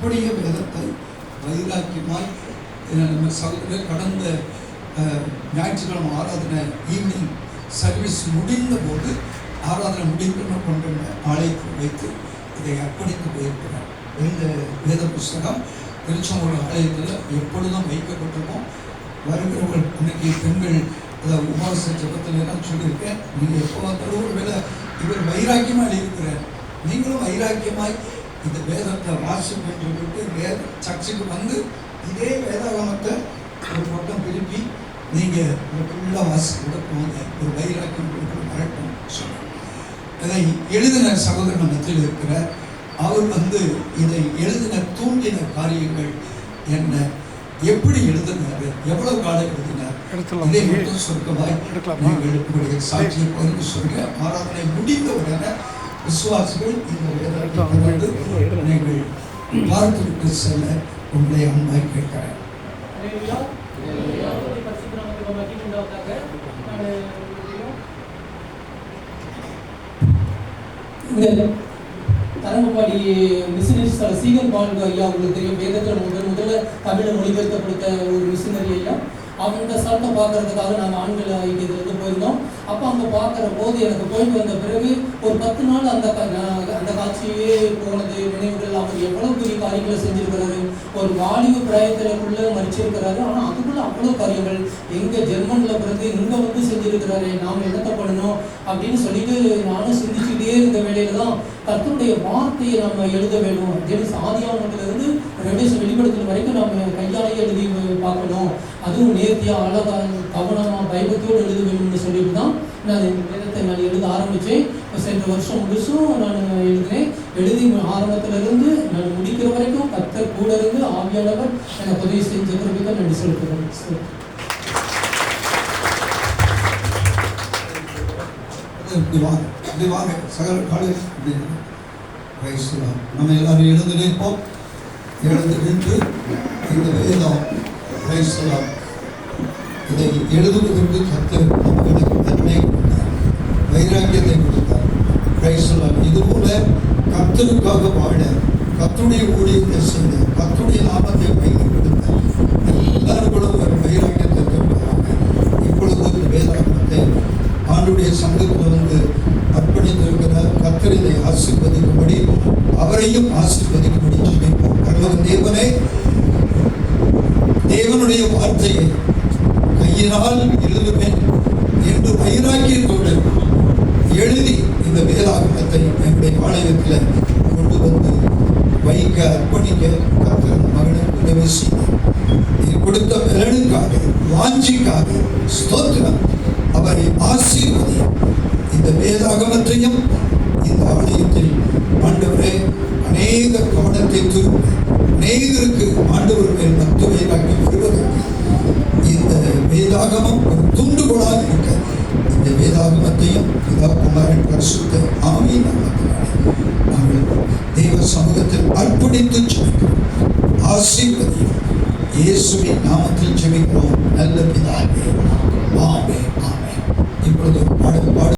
அப்படியே வேதத்தை வைராக்கியமாய் நம்ம சகோதரர் கடந்த ஞாயிற்றுக்கிழமை ஆராதனை ஈவினிங் சர்வீஸ் முடிந்த போது ஆராதனை முடிந்தோன்னு கொண்டு வந்த ஆலயத்தில் வைத்து இதை அர்ப்பணித்து போயிருக்கிறார் இந்த வேத புஸ்தகம் திருச்செங்கோடு ஆலயத்தில் எப்பொழுதும் வைக்கப்பட்டிருக்கும் வருகிறவர்கள் இன்னைக்கு பெண்கள் அதை உபாச ஜபத்தில் எல்லாம் சொல்லியிருக்கேன். நீங்கள் எப்போ வந்தாலும் ஒரு இவர் வைராக்கியமாக இருக்கிறார். நீங்களும் வைராக்கியமாய் இந்த வேதத்தை வாசிப்பு சொல்லிட்டு வேத சர்ச்சுக்கு வந்து இதே வேதாகமத்தை ஒரு பக்கம் திருப்பி நீங்கள் ஃபுல்லாக வாசிக்க போங்க. ஒரு வைராக்கியம் உங்களுக்கு வரட்டும் சொல்லுங்கள் இதை எழுதின சகோதரன் மத்தியில் இருக்கிற அவர் வந்து இதை எழுதின தூண்டின காரியங்கள் என்ன? எப்படி எழுதினாரு? எவ்வளவு காலம் எழுதினார். இதை மட்டும் சுருக்கமாய்? நீங்கள் உங்களுடைய சாட்சியை பகிர்ந்து சொல்லுங்க. ஆராதனை முடிந்த உடனே விசுவாசிகள் இந்த வேதத்தை எடுக்கலாம். நீங்கள் பார்த்துவிட்டு செல்ல உங்களை அன்பாய் கேட்கிறேன். ஹalleluya ஹalleluya பரிசுத்த தரங்கம்பாடி மிஷினரி சீகன் பாண்டு ஐயா உங்களுக்கு தெரியும். வேதத்தில் முதல் முதல்ல தமிழை மொழிபெயர்க்க கொடுத்த ஒரு மிஷினரி ஐயா. அவங்க சட்டை பார்க்கறதுக்காக நாங்கள் ஆண்கள் வந்து போயிருந்தோம். அப்போ அங்கே பார்க்குற போது எனக்கு போயிட்டு வந்த பிறகு ஒரு பத்து நாள் அந்த நான் அந்த காட்சியே போனது நினைவுகள் அவர் எவ்வளோ பெரிய காரியங்களை செஞ்சிருக்கிறாரு. ஒரு வாலிப பிராயத்திலுக்குள்ள மறிச்சிருக்கிறாரு. ஆனால் அதுக்குள்ள அவ்வளோ காரியங்கள். எங்கே ஜெர்மனில் பிறந்து இங்கே வந்து செஞ்சிருக்கிறாரு நாம் என்னத்தை பண்ணணும்? அப்படின்னு சொல்லிட்டு நானும் சிந்திச்சுக்கிட்டே இருந்த வேலையில தான் கர்த்தருடைய வார்த்தையை நம்ம எழுத வேணும் அப்படின்னு சாதியானத்திலிருந்து ரெண்டு வெளிப்படுத்தல் வரைக்கும் நம்ம கையாலேயே எழுதி பார்க்கணும். அதுவும் நேர்த்தியாக அழகாக கவனமாக பயபத்தோடு எழுத வேணும்னு சொல்லிட்டு தான் நான் இந்த வேதத்தை நான் எழுத ஆரம்பித்தேன். இப்ப சென்ற வருஷம் முழுசும் நான் எழுதினேன் எழுதி ஆரம்பத்திலிருந்து நான் முடிக்கிற வரைக்கும் கர்த்தர் கூட இருந்து ஆவியானவர் எனக்கு உதவி தான் நன்றி சொல்கிறேன் சார் வாங்க. இப்படி வாங்க சகல காலையில் அப்படின்னு நம்ம எல்லாரும் எழுந்து நிற்போம். எழுந்து நின்று இந்த வேதம் Praise இதை எழுதுவதற்கு கர்த்தர் நமக்கு தன்மை கொடுத்தார். வைராக்கியத்தை கொடுத்தார். Praise இதுபோல கர்த்தருக்காக வாழ கத்துடைய ஊழியத்தை செய்த கர்த்தருடைய நாமத்தை பயன்படுத்த எல்லாருக்கும் ஒரு வைராக்கியத்தை இப்பொழுது இந்த ஆண்டுடைய சங்கத்தில் வந்து கத்திரியை ஆசிர்வதிக்கும்படி அவரையும் ஆசிர்வதிக்கும்படி ஜெபிப்போம். பரலோக தேவனே தேவனுடைய வார்த்தையை கையினால் எழுதுவேன் என்று வைராக்கியத்தோடு எழுதி இந்த வேதாகமத்தை என்னுடைய ஆலயத்தில் கொண்டு வந்து வைக்க அர்ப்பணிக்க கத்திர மகனுக்கு உதவி செய்தார் நீ கொடுத்த பலனுக்காக வாஞ்சிக்காக ஸ்தோத்திரம். அவரை ஆசீர்வதி இந்த வேதாகமத்தையும் இந்த ஆலயத்தில் ஆண்டவரே அநேக கவனத்தை திரும்ப அநேகருக்கு ஆண்டவர் மேல் மத்துவையாக்கி வருவதற்கு இந்த வேதாகமம் ஒரு துண்டுகோளாக இருக்க இந்த வேதாகமத்தையும் பிதாகுமாரன் பரிசுத்த ஆவி நாமத்தினாலே நாங்கள் தெய்வ சமூகத்தில் அர்ப்பணித்து ஜெபிக்கிறோம் ஆசீர்வதியும் இயேசுவின் நாமத்தில் ஜெபிக்கிறோம் நல்ல பிதாவே ஆமே ஆமே இப்பொழுது ஒரு பாடல் பாடு